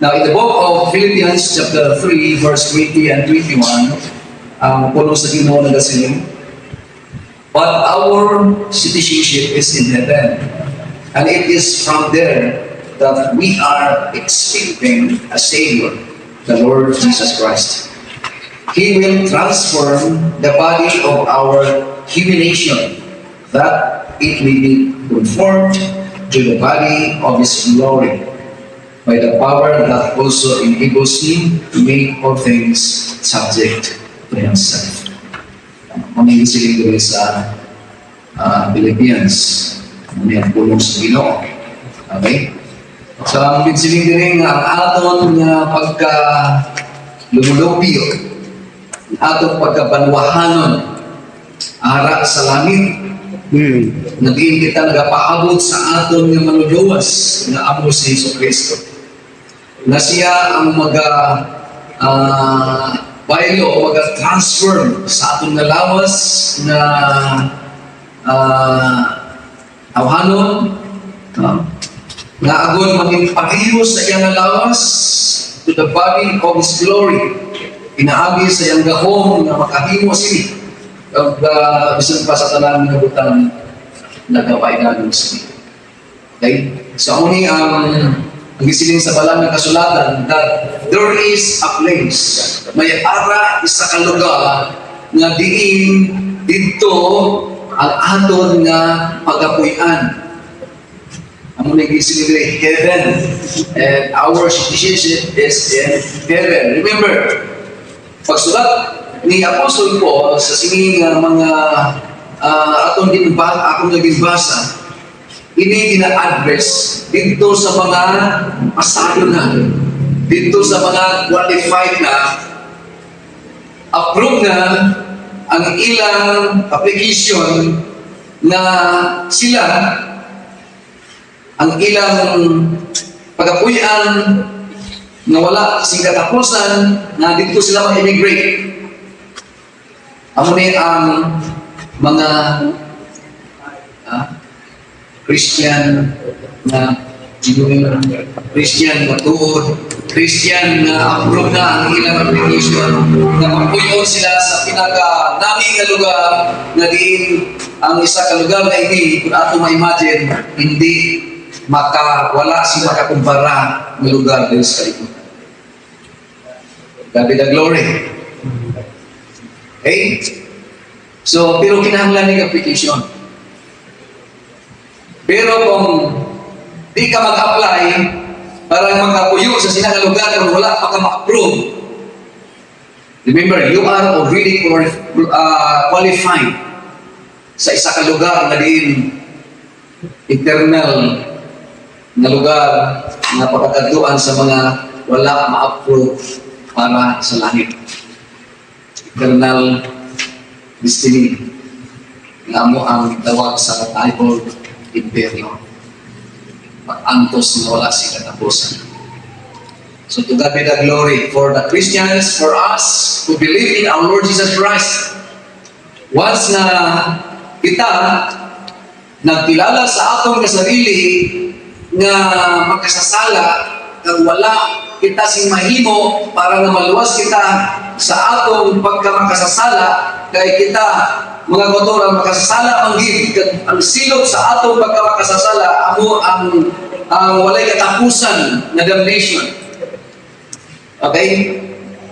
Now, in the book of Philippians chapter 3, verse 20 and 21, ang puno sa Ginoo na gasiling, But our citizenship is in heaven, and it is from there that we are expecting a Savior, the Lord Jesus Christ. He will transform the body of our human nation, that it may be conformed to the body of His glory, by the power that also enables Him to make all things subject to Himself. Mamili sila dito sa ah, Philippines. Ano yan, pulong sa Ginoo. Okay? So, ang pinsiling din ang aton nga pagka lumulupyo, aton pagkabanwahanon, ara sa langit, Hmm. naging kita nagapaabot sa aton nga manuluwas nga amo si Hesus Kristo. Na siya ang maga ah baylo o maga transform sa aton nga lawas na ah awhanon ah, nga agon maging pareho sa iyang nga lawas to the body of His glory. Inaagi sa iyang gahom nga makahimo sini of the bisan pa sa tanan nga butang nagaway namin sa Okay? So, uni ang ang gisiling sa balang ng kasulatan that there is a place, may ara isa ka lugar nga diin dito ang aton nga pagapuy-an. Ang muna gisiling diri, heaven. And our citizenship is in heaven. Remember, pagsulat ni Apostol Paul sa sining nga mga uh, atong ginbasa, akong naging basa, ini gina-address dito sa mga pasado na, dito sa mga qualified na, approve na ang ilang application na sila ang ilang pagapuyan na wala sing katapusan na dito sila mag-immigrate. Amo ni ang mga ah, Christian na genuine Christian na tuod, Christian na approve na ang ilang application na magpuyon sila sa pinaka nami nga lugar na diin ang isa ka lugar na ini kung ato ma-imagine hindi makawala si makakumpara ng lugar din sa ito. God be the glory. Okay? So, pero kinahanglan ng application. Pero kung di ka mag-apply para makapuyo sa sinang lugar kung wala pa ka ma-approve, remember, you are already uh, qualified sa isa ka lugar na din eternal na lugar na pagkakaduan sa mga wala ma-approve para sa langit. Eternal destiny. Nga mo ang tawag sa Bible Imperyo. Pag-antos na wala si katapusan. So to God be the glory for the Christians, for us who believe in our Lord Jesus Christ. Once na kita nagkilala sa atong kasarili nga makasasala kang wala kita sing mahimo para nga maluwas kita sa atong pagkamakasasala kay kita mga motor ang makasasala ang gid ang silot sa atong pagkamakasasala amo ang ang walay katapusan na damnation. Okay?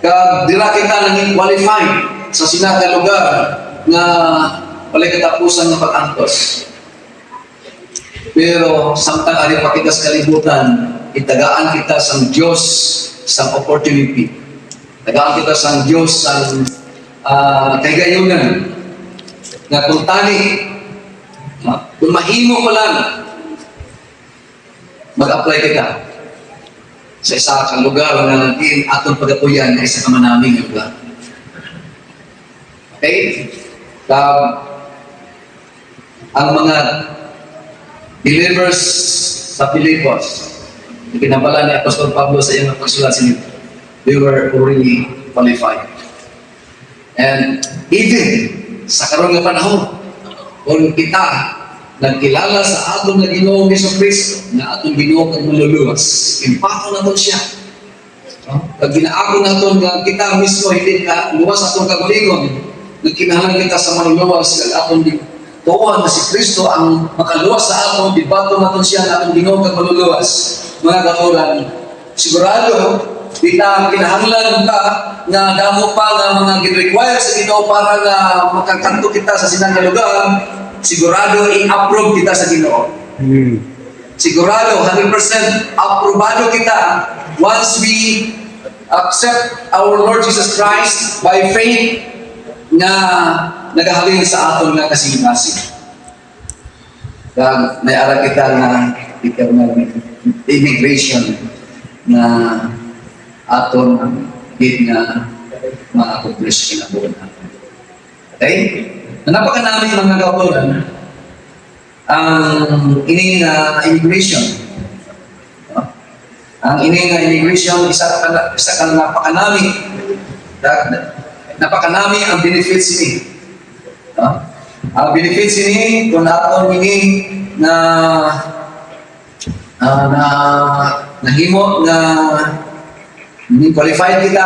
Kag dira kita naging qualified sa sinaga lugar nga walay katapusan nga pag-antos pero samtang ari pa kita sa kalibutan, itagaan kita sa Diyos sa opportunity. Tagaan kita sa Diyos sa uh, kagayunan na kung tani, kung mahimo ko lang, mag-apply kita sa isa kang lugar na din atong pagapuyan na isa ka manaming lugar. Okay? Um, ang mga believers sa Pilipos, pinabala ni Apostol Pablo sa iyong pagsulat sa inyo, they were already qualified. And even sa karon nga panahon, kung kita nagkilala sa atong na Ginoo Hesus Kristo, na atong Ginoo kag maluluwas, impato na to siya No? Pag ginaako naton nga kita mismo hindi ka luwas atong kagalingon, nagkinahanglan kita sa manuluwas kag aton di tuon na si Kristo ang makaluwas sa aton di bato naton siya na atong Ginoo kag manuluwas. Mga katuran, sigurado di na kinahanglan ka nga damo pa nga mga gin-require sa Ginoo para nga makakanto kita sa sinang lugar, sigurado i-approve kita sa Ginoo. Hmm. Sigurado, 100% aprobado kita once we accept our Lord Jesus Christ by faith na nagahalin sa aton nga kasing-kasing. Kag naiara kita na ikaw na immigration na aton gid nga ma-accomplish kinabuhi natin. Okay? Napaka namin mga kautulan, ang ini nga immigration. Ang ini nga immigration isa ka isa ka napakanami. Napakanami ang benefits ini. No? Ang benefits ini kung aton ini na ah, na nahimo na ni qualified kita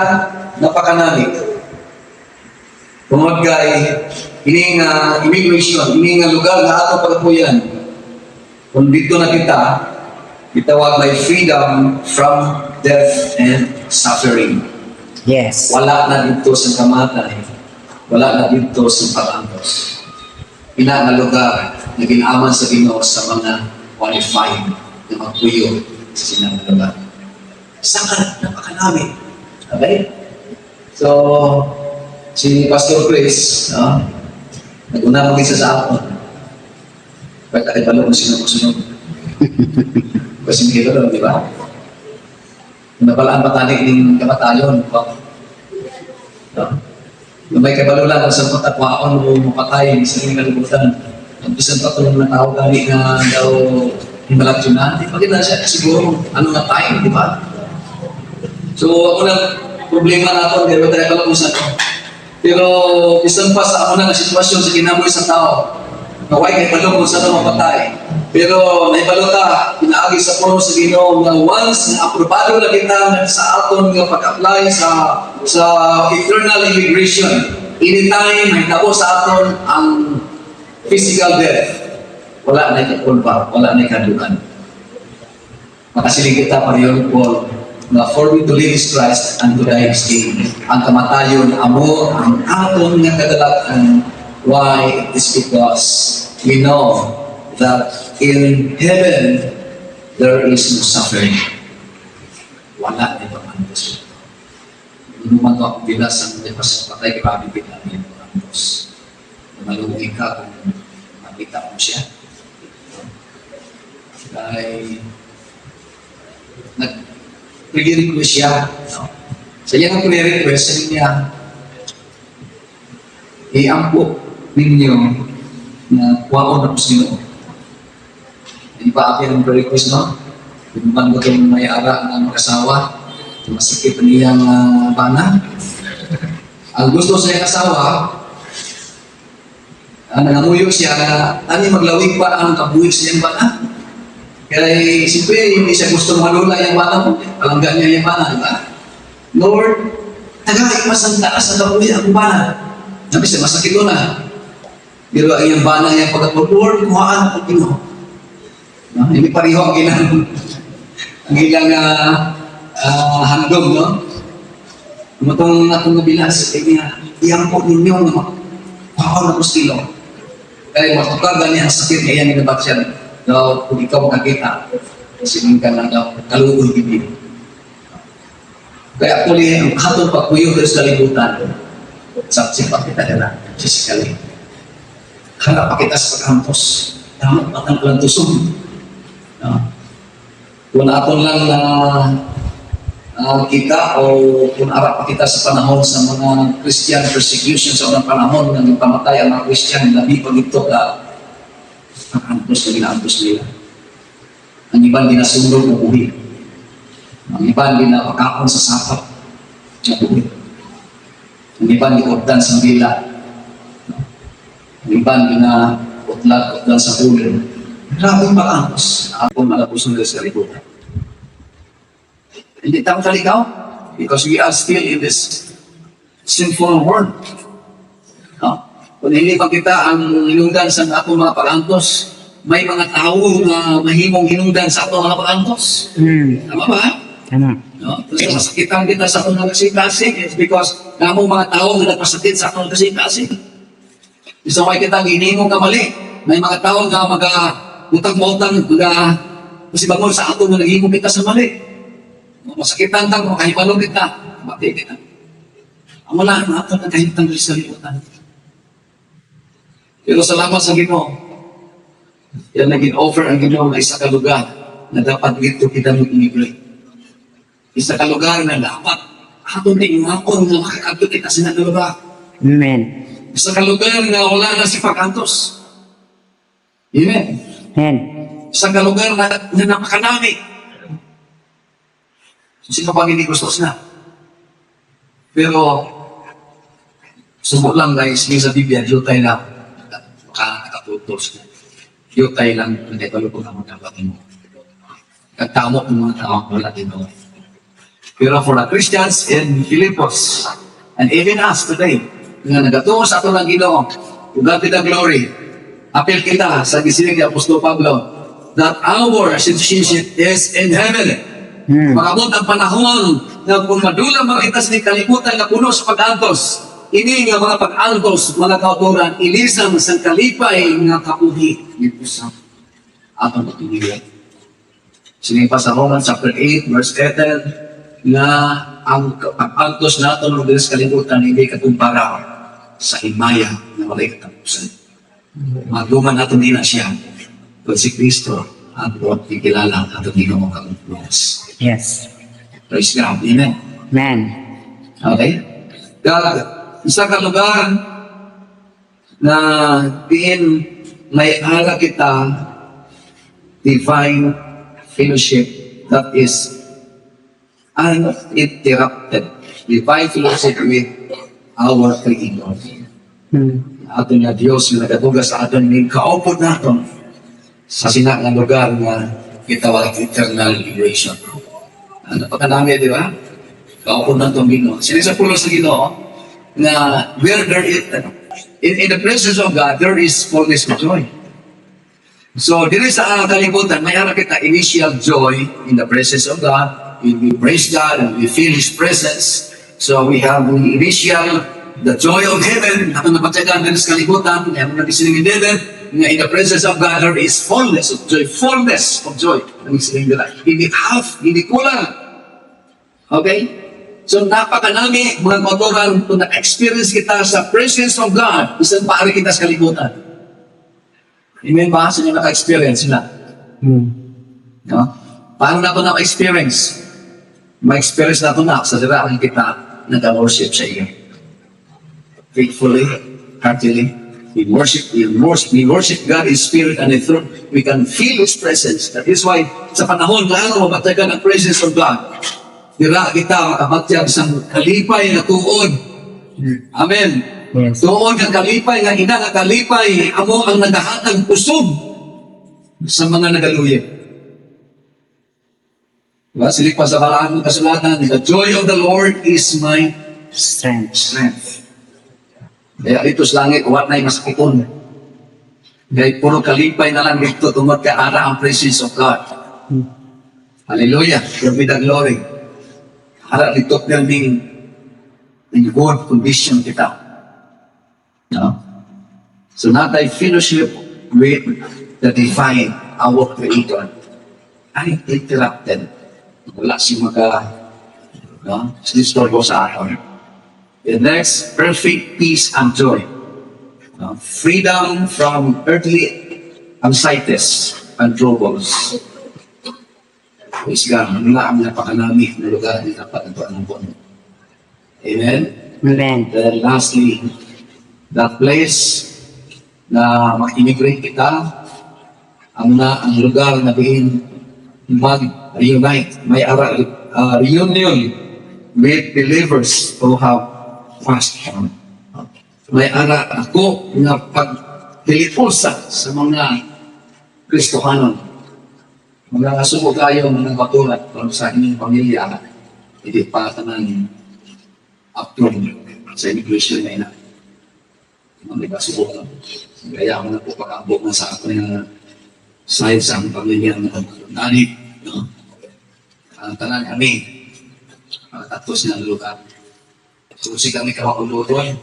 napakanami. Tungod kay ini nga immigration, ini nga lugar nga ato pagpuyan. Kung dito na kita, itawag may freedom from death and suffering. Yes. Wala na dito sa kamatay. Wala na dito sa pag-antos. Ina nga lugar na ginaman sa Ginoo sa mga qualified na magpuyo sa sinang lugar. Saka napakanami. Okay? So, si Pastor Chris, no? nag-una mo isa sa ako. Ba't ay pala kung sino sunod? Kasi hindi ko di ba? Nabalaan patanik ng kamatayon. No? No? Kung may kabalo lang, kung saan patakwaon mo mapatay sa inyong kalibutan. Ang bisan pa kung natawag gani nga daw himalat yun na, di pa na siya siguro ano nga time, di ba? So ako na problema nato, di ba tayo saan. Pero bisan pa sa ako na nga sitwasyon sa kinamoy sa tao, naway kay palo kung saan mapatay. Pero naibalo ta, pinaagi sa puno sa Ginoo nga once na aprobado na kita sa aton nga pag-apply sa sa eternal immigration, anytime may tabo sa aton ang physical death, wala na ikakulpa, wala na ikadukan. Makasiling kita pa yun, Paul, na for me to live is Christ and to die is gain. Ang kamatayon, amo, ang aton nga kadalatan. Why? Is because we know that in heaven there is no suffering. Wala na ibang antos. Ano man ito ang bilas ang lipas sa patay, grabe pinagin ang antos. Malugi ka kung makita mo siya. Dahil pre-request siya. No? Sa iyang pre-request, sabi niya, iampo ninyo na kuwaon na po sa Ginoo. Di ba akin ang pre-request, no? Pinuman ko itong may ara ng mag-asawa, masakit ang iyang uh, bana. Ang gusto sa iyang asawa, uh, nangamuyo siya na ani maglawig pa ang kabuhig sa iyang bana. Kaya siyempre, hindi siya gusto malula yung bana mo. Palanggan niya yung bana, di ba? Lord, tagay mas ang taas na kabuhi ang bana. Sabi siya, masakit ko na. Pero ang iyang bana niya pagkat Lord, kuhaan ang Ginoo. No? Hindi pareho ang ilang ang ilang uh, uh, handog, no? Matong atong nabilas, eh niya, iyang po ninyo na kuhaan na pustilo. Kaya matukar niya ang sakit niya yan ginabat siya. Daw, kung ikaw makakita, sining ka na daw, kalugoy gibig. Kaya actually, ang hatong pagpuyo sa kalibutan, pa kita nila, physically. Hanap pa kita sa paghampos. Tama pa ang plantusong. No? Kung aton lang na ah, kita o kung arap kita sa panahon sa mga Christian persecution sa panahon ng pamatay ang mga Christian, labi pag ito paghampos na ginahampos nila. Ang iban ginasundog na buhi. Ang iban ginapakakon sa sapat na buhi. Ang iban gikordan sa bila. Ang iban ginautlat-utlan sa ulo. Grabe yung pag-angkos. Ako malapuson nila sa libutan. Hindi tao taligaw. because we are still in this sinful world. Kung hindi pa kita ang hinungdan sa atong mga pagantos, may mga tao na mahimong hinungdan sa atong mga pagantos. Hmm. Tama ba? Tama. No? Kasi masakitan kita sa atong kasing-kasing, it's because namo mga tao nga nagpasakit sa atong kasing-kasing. Isa kay kita ang hinimong kamali. May mga tao nga maga utang-utang, maga kasi bangon sa ato nga naghimong kita sa mali. Masakitan tang makahibalong kita. Mati kita. Ang wala na ato ng kahitang sa liputan. Pero salamat sa Ginoo. Yan naging offer ang Ginoo na isa ka lugar na dapat dito kita mag-immigrate. Isa ka lugar na dapat ato din ngakon nga makakadto kita sa nga lugar. Amen. Isa ka lugar na wala na si Pakantos. Amen. Amen. Isa ka lugar na, na napakanami. Sino pang hindi gusto na? Pero, subo lang guys, yung sa Biblia, yutay na makakatutos. Yutay lang, hindi ko lupo na magkabatin mo. Nagtamo ng mga tao, wala din mo. Pero for the Christians in Philippos, and even us today, nga nagatungo sa ato ng Ginoo, be the glory. Apel kita sa gisiling ni Apostol Pablo that our citizenship is in heaven. Hmm. Makamot ang panahon na kung madulang mga itas ni kalimutan na puno sa pag-antos, ini nga mga pag-antos, mga kauturan, ilisang sa kalipay nga kapuhi. Ito sa atong patuloy. Sinipa sa Romans chapter 8, verse 10, na ang pag-antos nato ng bilis kalimutan hindi katumpara sa himaya na walay katapusan. Magduman nato din na siya. Kung si Kristo ang buot ikilala at hindi ka mong kalumpos. Yes. Praise God. Amen. Amen. Okay? Kaya, isa ka lugar na diin may ala kita divine fellowship that is uninterrupted. Divine fellowship with our Creator. Hmm. Ato na Diyos na nagatugas sa aton ni kaupod naton sa sina nga lugar nga kitawag eternal liberation. Ano pa kanami, di ba? Kaupod naton Ginoo. Sino sa sa Ginoo na where there is in, in the presence of God there is fullness of joy. So, dito sa uh, kalibutan, may harap kita initial joy in the presence of God. We, praise God and we feel His presence. So, we have the initial, the joy of heaven. Ako napatyagan din sa kalibutan, kaya mo nagisiling in heaven, nga in the presence of God, there is fullness of joy. Fullness of joy. Isiling nila. Hindi half, hindi kulang. Okay? So, napakanami mga motoran kung na-experience kita sa presence of God, isang paari kita sa kalibutan. Amen ba? Sa inyo naka-experience sila? Hmm. No? Paano na ito na-experience? Ma-experience na ito na sa diraan kita nag-worship sa iyo. Faithfully, heartily, we worship, we worship, we worship God in spirit and in truth. We can feel His presence. That is why sa panahon lalo mabatagan ang presence of God. Dira kita makabatyag sa kalipay na tuod. Amen. Yes. Tuon ang kalipay nga ina nga kalipay amo ang nagahatag kusog sa mga nagaluya. Diba? Silik pa sa balaan ng kasulatan, The joy of the Lord is my Strength. strength. Kaya dito sa langit, what na masakiton. Kaya puro kalipay na lang dito tungod ka ara ang presence of God. Hallelujah. God be the glory. Ara dito building in good condition kita. No? So not thy fellowship with the divine, our Creator, uninterrupted. Wala si maka, no? Sinistorbo sa aton. The next, perfect peace and joy. No? Freedom from earthly anxieties and troubles. God. Mga ang napakanami na lugar na dapat buwan. Amen? Amen. Then lastly, that place na mag-immigrate kita, ang na ang lugar na din mag-reunite, may ara, uh, reunion with believers who have passed on. May ara ako na pagpilipusa sa mga Kristohanon. Mga subo kayo mga katulad sa inyong pamilya hindi pa tanan approve sa immigration na ina. Kasubo na. Kaya ako na po pag-abot na sa ako na side sa ang pamilya na nani. No? Ang tanan kami, tapos ng lugar. Susi kami kamakulutuan.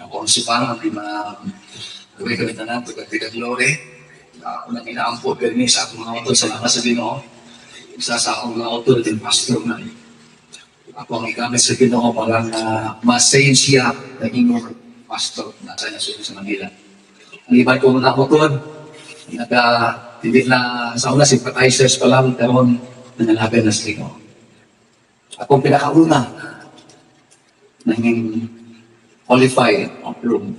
Ako ang sipang, may mga gawin kami tanan, pagkatiga glory. Ako nang inaampo, pero sa akong mga auto, salamat sa Ginoo. Isa sa akong mga auto, din pastor na ako ang ikamit sa Ginoo para na ma-save siya naging pastor na sa nasunod sa Manila. Iba ko mga autor, naka, hindi na sa una sympathizers pa lang, pero nanalabi na sa Ginoo. Ako ang pinakauna naging qualified, approved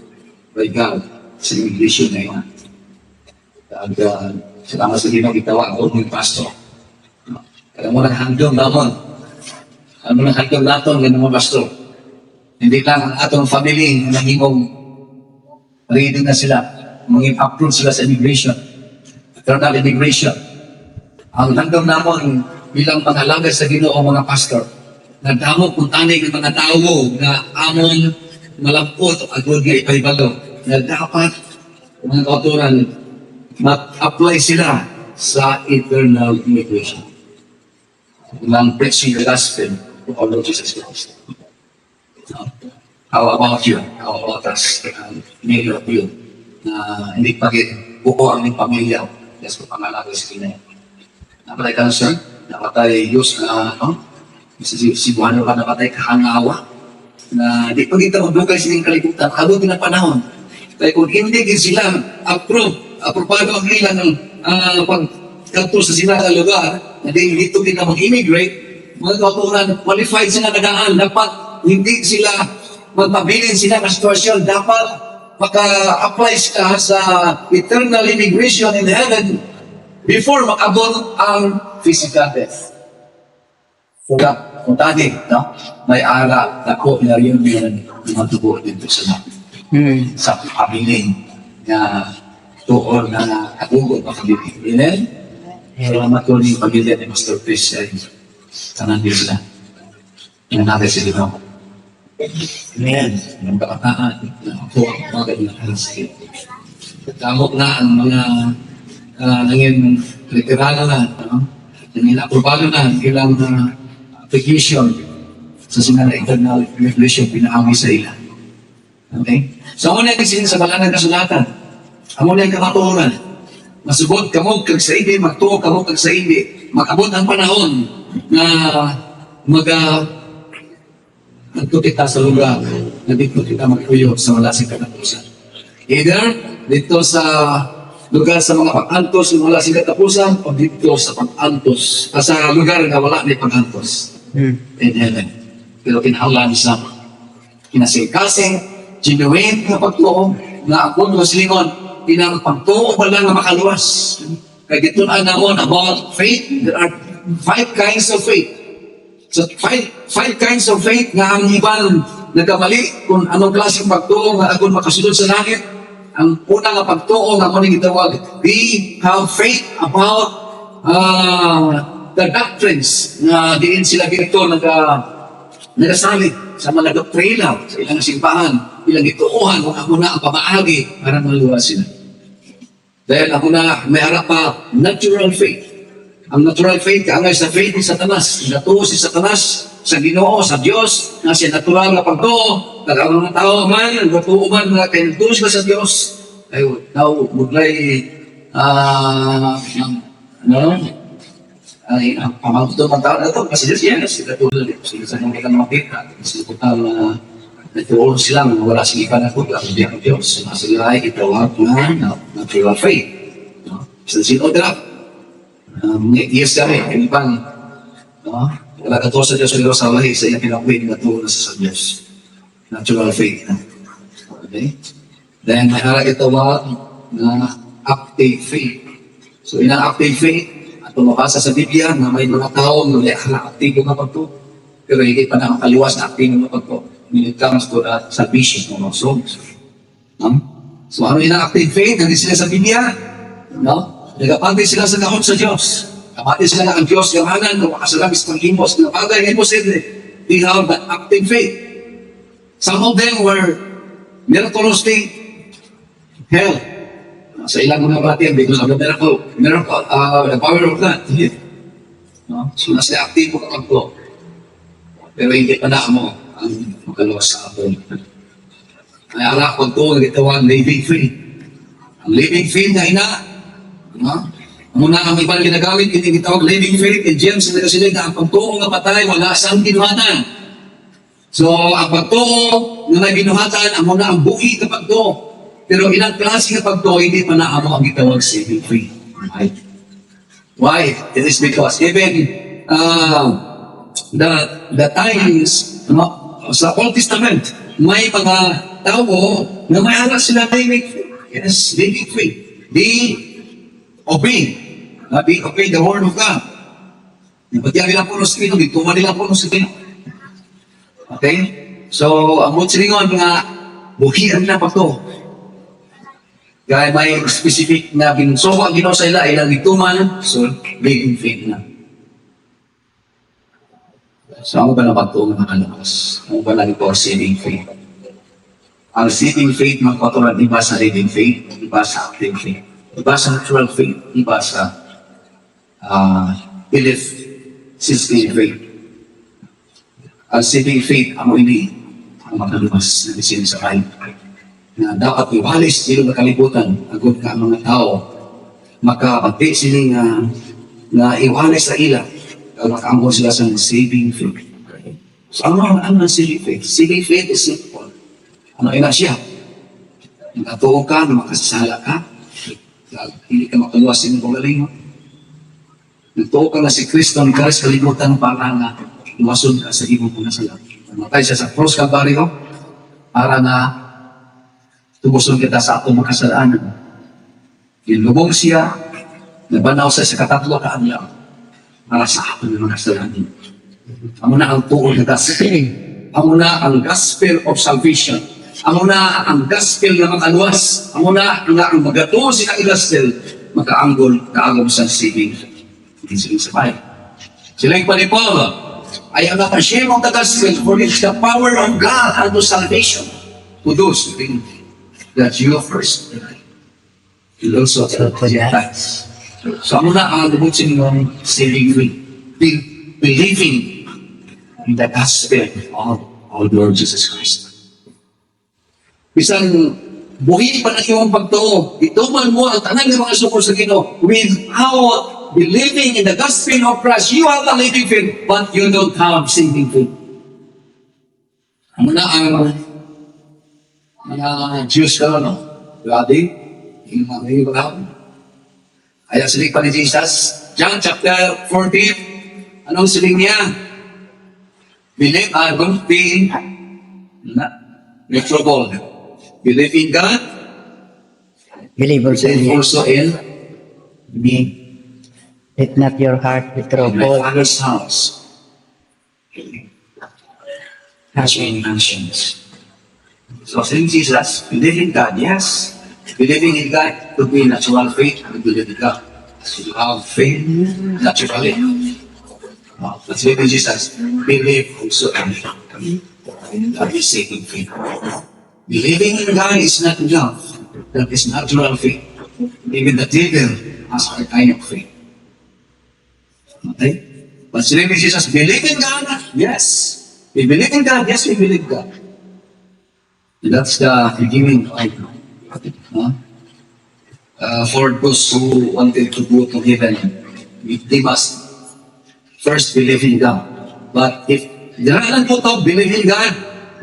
by God sa immigration na yun. At uh, salamat sa Ginoo, itawa ako ng pastor. Kaya mo nang handong namon. Ano nang handong naton ng mga pastor. Hindi lang ang atong family na himong ready na sila. Mga approve sila sa immigration. Eternal immigration. Ang handong namon bilang pangalaga sa Ginoo mga pastor. Nagdamo kung tanig ng mga tao na amon malampot o agod nga ipahibalo na dapat mga kauturan mag-apply sila sa eternal immigration. Ng preaching the gospel of our Lord Jesus Christ. How about you? How about us? Uh, many of you na hindi pagit buko ang inyong pamilya. Yes, kung pangalaga sa Pinoy. Napatay cancer, napatay Diyos na ano, si, Buhano ka napatay kahangawa na di pa kita mabukay silang kalibutan, habang na panahon. Kaya kung hindi sila approve, aprobado ang ilang uh, pagkanto sa sila na lugar, na di dito din na mag-immigrate, mga kauturan, qualified sila nagaan, dapat hindi sila magpabilin sila ng sitwasyon, dapat maka-apply ka sa eternal immigration in heaven before makabot ang physical death. Kaya, kung tadi, no? may ara, ako, na yun yun, mga tubo dito sa Hmm. sa kabiling na tuon na katugod pa kabiling. Amen? Salamat ko ni pamilya ni Pastor Chris ay tanan din sila. Yung natin sila no? Amen. Yung kabataan na ako ang mga ganyan halaskin. Tamok na ang mga uh, nangin literano na, no? nangin aprobado na ang ilang uh, application sa sinala internal revelation pinaami sa ilan. Okay? So, amo na yung sa balang ng kasulatan. Amo na yung kamatuoran. Masubot kamo kag sa hindi, magtuo kamo kag sa hindi. Makabot ang panahon na mag uh, nagtutita sa lugar na dito kita magpuyo sa wala sing katapusan. Either dito sa lugar sa mga pag-antos na wala sing katapusan o dito sa pag-antos, ah, sa lugar na wala may pag-antos Hmm. in heaven. Pero kinahanglan sa kinasing-kasing, genuine nga pagtuo, nga ako ng silingon, inang pagtuo ba lang nga makaluwas. Kaya dito na namon about faith, there are five kinds of faith. So five, five kinds of faith nga ang iban nagkamali kung anong klaseng pagtuo nga ako makasunod sa langit. Ang una nga pagtuo nga mo gitawag, we have faith about uh, the doctrines na diin sila dito naga nagasalit sa mga doktrina sa ilang simbahan, ilang ituuhan kung ako na ang pamaagi para maluwas sila. Dahil ako na may harap pa natural faith. Ang natural faith, kaangay sa faith ni Satanas. Natuo si Satanas sa ginoo, sa Diyos, na siya natural na pagtuo. Nagkaroon ng tao man, natuo man, na kaya natuo sila sa Diyos. Ay, now, muglay, ah, ng, ano, ay ang pamangkuto ng tao na ito kasi Diyos yan sila tulad ito sila sa mga kang makita sila total na natuon sila na wala sila ikan ako ang Diyos. Ang Diyos na sila ay itawag na na natural faith. No? sa sinodra um, yes kami yung ibang no? wala ka to sa Diyos pero sa lahi sa iyang pinakuhin na tuon na sa Diyos. Natural faith. Okay? Then harap itawag na active faith. So inang active faith at pumapasa sa Biblia na may mga tao na may aktibo na pagto. Pero hindi pa nakakaliwas na aktibo na pagto. When it comes to uh, salvation of our souls. No? So ano yung active faith? Hindi sila sa Biblia. No? Nagapagay sila sa kahon sa Diyos. Kapati sila na ang Diyos, gamanan, kung makasalam is pag-impos, na bagay, imposible. They have that active faith. Some of them were miraculously hell. Sa ilang mga batid, because of the miracle, miracle, uh, the power of God. No? So, nasa aktibo ka magpo. Pero hindi pa na mo ang makaluwas sa atin. Ay ala ko to ang gitawang living faith. Ang living faith na ina, no? Muna ang ibang ginagamit, hindi gitawag living faith. In James, na kasi na ang pagtuo nga patay, wala sang ginuhatan. So, ang pagtuo nga may ginuhatan, ang muna ang buhi ka pagtuo. Pero ilang klase ka pagtuo, hindi pa naamo ang gitawag saving faith. Right? Why? It is because even uh, the the times no, sa Old Testament, may mga tao na may anak sila living faith. Yes, living faith. They obey. Uh, they obey the word of God. Napatiyan nila po ng Spino, bituman nila po ng Spino. Okay? So, ang mutsilingon nga, buhian na pa to. Kaya may specific na binsuko ang ginawa sa ila, ilang ituman, so, living faith na. So, ako ba na pagtuong mga kalakas? Ako ba na ito saving faith? Ang saving faith, magpatulad, iba sa living faith, iba sa active faith, iba sa natural faith, iba sa uh, belief system faith. Ang saving faith, ang ini, ang makalumas na bisin sa kayo na dapat iwalis sila ng kalibutan agad ka mga tao. Makapagti sila nga nga iwalis sa ila. Kaya makaambon sila sa saving faith. So ano ang ang saving faith? saving faith is simple. Ano ina siya? Nakatuo ka na makasasala ka. Hindi ka makaluwas sa pagaling Nagtuo ka na si Kristo ang karis kalibutan para nga lumason ka sa imong pagkasala. Namatay siya sa cross Calvario para na tumuson kita sa atong makasalanan. Ilubong siya, nabanaw sa sa katatlo ka niya para sa atong mga kasalanan. Amo na ang tuon ng gospel. Amo na ang gospel of salvation. Amo na ang gospel na makaluwas. Amo na ang, ang magatuo sa gospel makaanggol kaagom sa saving. Hindi sila sabay. Sila yung panipol. I am not ashamed of the for it's the power of God unto salvation to those who think that you first. You also So, to that. Gentiles. So, ang lubot sa inyong saving faith? Be- Believing in the gospel of our Lord Jesus Christ. Bisan buhi pa na iyong pagtuo, ituman mo ang tanan ng mga sukol sa Ginoo without believing in the gospel of Christ, you have a living faith, but you don't have saving faith. Ano na ang mga Diyos ka, no? Grabe, yung mga may ibabaw. Kaya siling pa ni Jesus, John chapter 14, anong siling niya? Believe, I don't be in trouble. Believe in God, Believe also in believe me. also in me. Let not your heart be In my troubled. Father's house. Has many mansions. So saying Jesus, believe in God, yes. Believing in God could be natural faith, and believe in God. So you have faith naturally. Uh, But believe in Jesus, believe also in God. Is saving faith. Believing in God is not enough. That is natural faith. Even the devil has a kind of faith. Okay? But ni Jesus, believe in God? Yes. We believe in God. Yes, we believe God. That's the beginning of huh? uh, for those who wanted to go to heaven, they must first believe in God. But if dinanan po to, believe in God,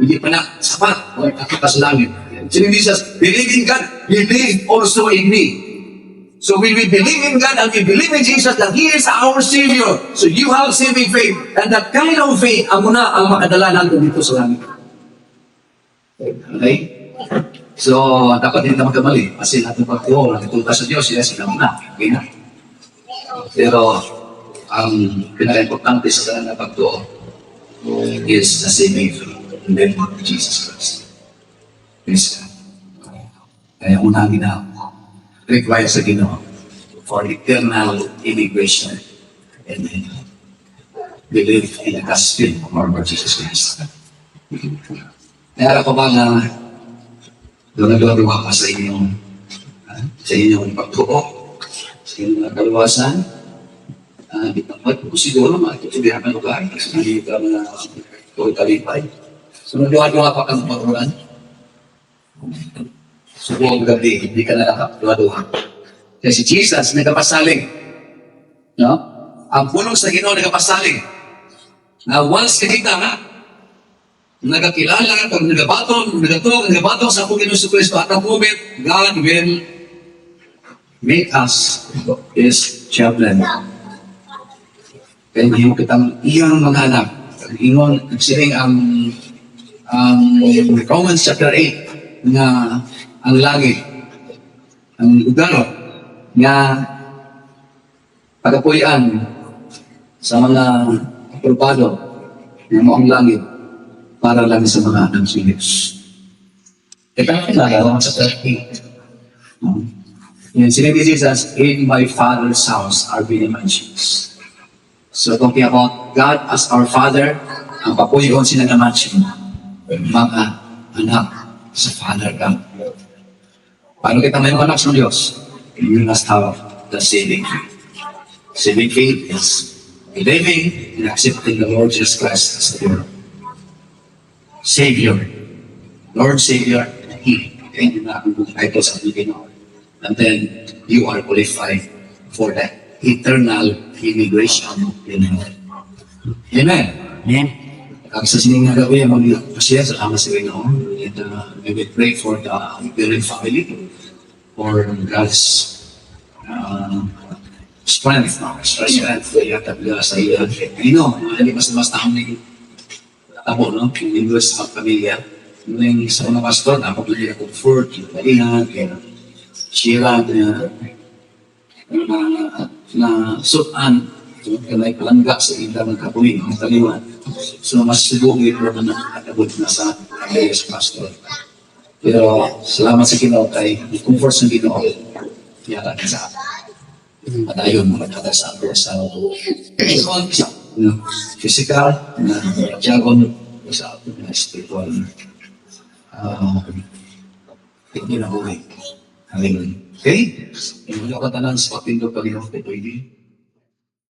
hindi pa na sapat o kakita sa langit. Sinabi Jesus, believe in God, believe also in me. So when we believe in God and we believe in Jesus that He is our Savior, so you have saving faith. And that kind of faith, ang muna ang makadala natin dito sa langit. Okay? So, dapat hindi na magkamali. Kasi natin pagtuo, nakitulta sa Diyos, yes, sila muna. Okay na. Pero, ang pinaka-importante sa kanila pagtuo is the saving in the name of Jesus Christ. Praise. Kaya unang ginawa requires sa Ginoo for eternal immigration and believe in the gospel of our Lord Jesus Christ. Kaya ako ba na lumalawa pa sa inyong ah, sa inyong pagtuo, sa inyong kaluwasan, Ah, di dapat ko siguro makikitibihan ng lugar kasi hindi ka na ito talipay. So, nagduwa-duwa pa kang marulan. So, buong gabi, hindi ka na nakapduwa-duwa. Kasi si Jesus, nagkapasaling. No? Ang puno sa Ginoo nagkapasaling. Na once nakita nga, nagkakilala, pag nagabato, nagato, nagabato sa akong Ginoo si Kristo, at ang moment, God will make us His children. Kaya hindi kitang iyang mga anak. Ingon, nagsiring ang ang Romans chapter 8 nga ang langit, ang ugaro, nga pagapuyan sa mga aprobado ng ang langit para lang sa mga anak sa Diyos. Ito ang kilala, Romans chapter 8. Um, Yan, sinabi ni Jesus, in my Father's house are many mansions. So talking about God as our Father, ang papuyon sinagamatsin, mga anak sa Father God. Paano kita may anak sa Diyos? You must have the saving faith. Saving faith is believing and accepting the Lord Jesus Christ as your Savior. Lord Savior, He. Okay, yun na ang title sa ating Ginoo. And then, you are qualified for that eternal immigration in heaven. Amen. Amen. Kag sa sining nga gawin, mag-pasya sa ama sa Ginoo. And uh, we will pray for the Berean family, for God's uh, strength, no? strength, kaya tabla sa iya. Ginoo, hindi mas mas taong tabo, no? Invest sa pamilya. Nung sa unang pastor, ako pala yung comfort, yung kainan, kaya sira na na na sutan kanay palangga sa ila ng kapuwi ng taliwan. So mas siguro ito na nakakabot na sa kaya sa pastor. Pero salamat sa Ginoo kay comfort sa Ginoo. Yara ka sa at ayun mga kata sa sa sa no, physical na jagon sa na spiritual. Uh, hindi na buhay. Hallelujah. Okay? Yung mga katanan sa papindo pag-inom, pwede.